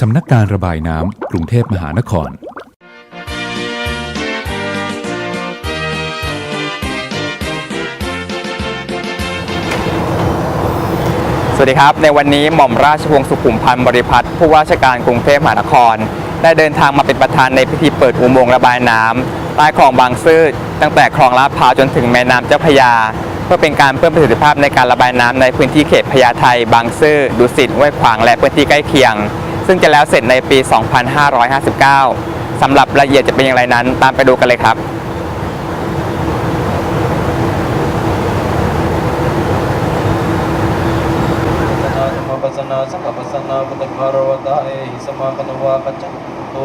สำนักการระบายน้ำกรุงเทพมหานคร สวัสดีครับ ในวันนี้หม่อมราชวงศ์สุขุมพันธ์บริพัตรผู้ว่าราชการกรุงเทพมหานคร ได้เดินทางมาเป็นประธานในพิธีเปิดอุโมงค์ระบายน้ำใต้คลองบางซื่อตั้งแต่คลองลาดพร้าวจนถึงแม่น้ำเจ้าพระยาเพื่อเป็นการเพิ่มประสิทธิภาพในการระบายน้ำในพื้นที่เขตพญาไทบางซื่อดุสิตห้วยขวางและพื้นที่ใกล้เคียง ซึ่งจะแล้วเสร็จในปี 2559 สำหรับรายละเอียดจะเป็นอย่างไรนั้น ตามไปดูกันเลยครับสนาสังฆปัสนาพุทธคารวตาเอหิสมาคณวากัจจตุ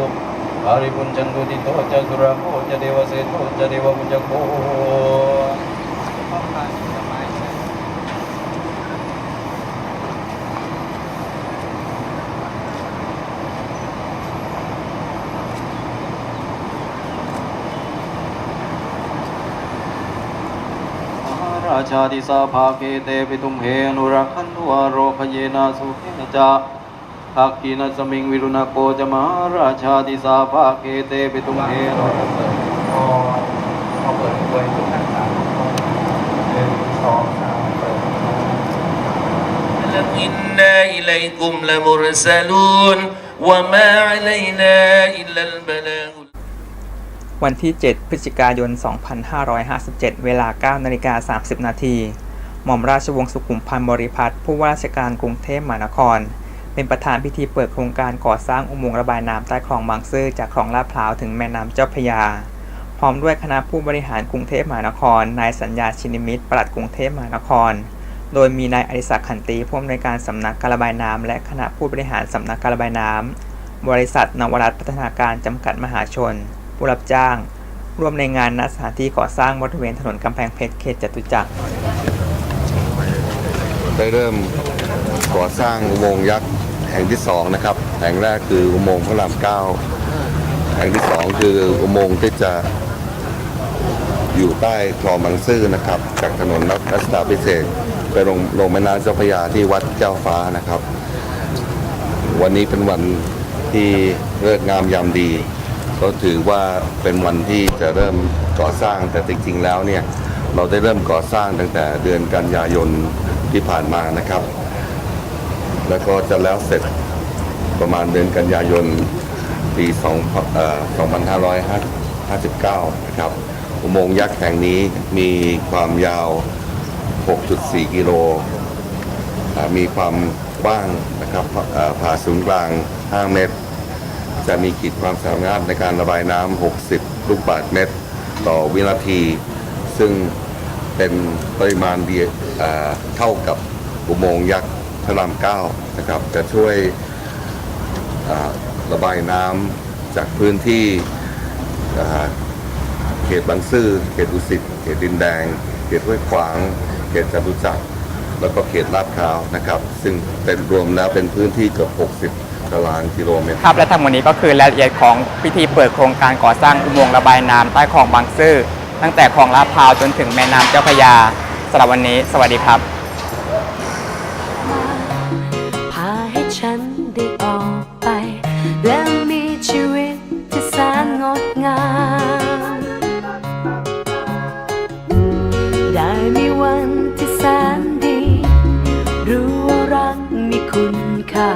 อาริปุญจันตุติโตจะสุราโคจะเดวเสโตจะเดวปุญจโค ราชาติสาภาเกเตปิตุมเหอนุรักขันตุวาโรคเยนาสุเขจาทักกีนัสมิงวิรุณโกจะมหาราชาติสาภาเกเตปิตุมเหอนุรักขันตุ พอพอเปิดเผยทุกท่านสามหนึ่งสองสามเปิด إنا إليكم لمرسلون وما علينا إلا البلاغ วันที่ 7 พฤศจิกายน 2557 เวลา 9 นาฬิกา 30 นาที หม่อมราชวงศ์สุขุมพันธ์บริพัตรผู้ว่าราชการกรุงเทพมหานคร เป็นประธานพิธีเปิดโครงการก่อสร้างอุโมงค์ระบายน้ำใต้คลองบางซื่อจากคลองลาดพร้าวถึงแม่น้ำเจ้าพระยา พร้อมด้วยคณะผู้บริหารกรุงเทพมหานคร นายสัญญาชินิมิตรปลัดกรุงเทพมหานคร โดยมีนายอดิศักดิ์ขันตีผู้อำนวยการสำนักการระบายน้ำและคณะผู้บริหารสำนักการระบายน้ำบริษัทนวรัตน์พัฒนาการจำกัดมหาชน ผู้รับจ้าง ร่วมในงานณสถานที่ก่อสร้างบริเวณถนนกำแพงเพชรเขตจตุจักร ได้เริ่มก่อสร้างอุโมงค์ยักษ์แห่งที่สองนะครับ แห่งแรกคืออุโมงค์พระรามเก้าแห่งที่สองคืออุโมงค์ที่จะอยู่ใต้คลองบางซื่อนะครับ จากถนนรัชดาพิเศษกไปลงลงแม่น้ำเจ้าพระยาที่วัดเจ้าฟ้านะครับ วันนี้เป็นวันที่เลิกงามยามดี ก็ถือว่าเป็นวันที่จะเริ่มก่อสร้างแต่จริงๆแล้วเนี่ยเราได้เริ่มก่อสร้างตั้งแต่เดือนกันยายนที่ผ่านมานะครับ แล้วก็จะแล้วเสร็จประมาณเดือนกันยายนปี2เอ่อ2559 นะครับ อุโมงค์ยักษ์แห่งนี้มีความยาว 6.4 กิโล มีความกว้างนะครับผ่าศูนย์กลาง 5 เมตร จะมีขีดความสามารถในการระบายน้ำ 60 ลูกบาศก์เมตร ต่อวินาที ซึ่งเป็นปริมาณเดียเท่ากับอุโมงค์ยักษ์พระรามเก้านะครับจะช่วยระบายน้ำจากพื้นที่เขตบางซื่อเขตดุสิตเขตดินแดง เขตห้วยขวาง เขตจตุจักรแล้วก็เขตลาดพร้าวนะครับ ซึ่งเป็นรวมแล้วเป็นพื้นที่เกือบ 60 ตารางกิโลเมตรครับและทั้งหมดนี้ก็คือรายละเอียดของพิธีเปิดโครงการก่อสร้างอุโมงค์ระบายน้ำใต้คลองบางซื่อตั้งแต่คลองลาดพร้าวจนถึงแม่น้ำเจ้าพระยาสำหรับวันนี้ สวัสดีครับ พาให้ฉันได้ออกไป และมีชีวิตที่แสนงดงาม ได้มีวันที่แสนดี รู้ว่ารักมีคุณค่า